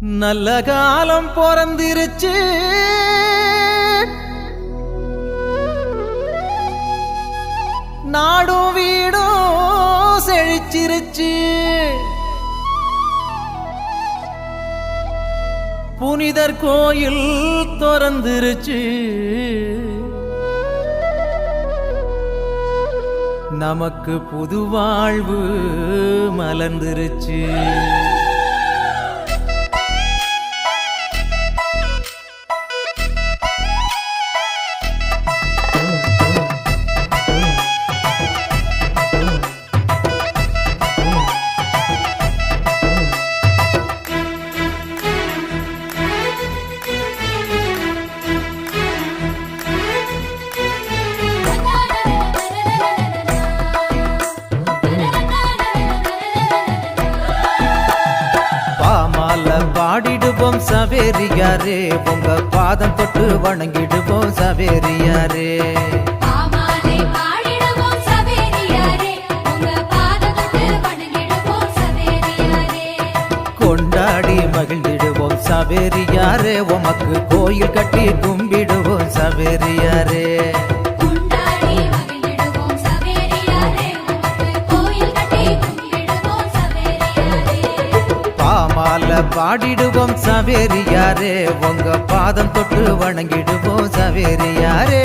நல்ல காலம் பிறந்திருச்சு. நாடும் வீடும் செழிச்சிருச்சு. புனிதர் கோயில் திறந்துருச்சு. நமக்கு புது வாழ்வு மலர்ந்துருச்சு. பாமால பாடிடுவோம் சவேரியாரே. உங்க பாதம் தொட்டு வணங்கிடுவோம் சவேரியாரே. கொண்டாடி மகிழ்ந்திடுவோம் சவேரியாரே. உமக்கு கோயில் கட்டி கும்பிடுவோம் சவேரியாரே. பாடிடுவோம் சவேரியாரே. உங்க பாதம் தொட்டு வணங்கிடுவோம் சவேரியாரே.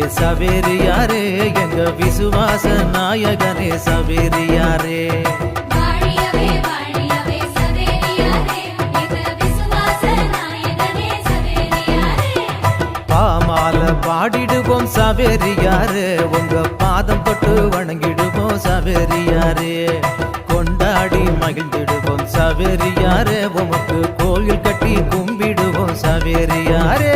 வாழியவே சவேரியாரே எங்க விசுவாச நாயகனே நாயகனே சவேரியாரே பாமால பாடிடுவோம் சவேரியாரே உங்க பாதம் தொட்டு வணங்கிடுவோம் சவேரியாரே கொண்டாடி மகிழ்ந்திடுவோம் சவேரியாரே உமக்கு கோயில் கட்டி கும்பிடுவோம் சவேரியாரே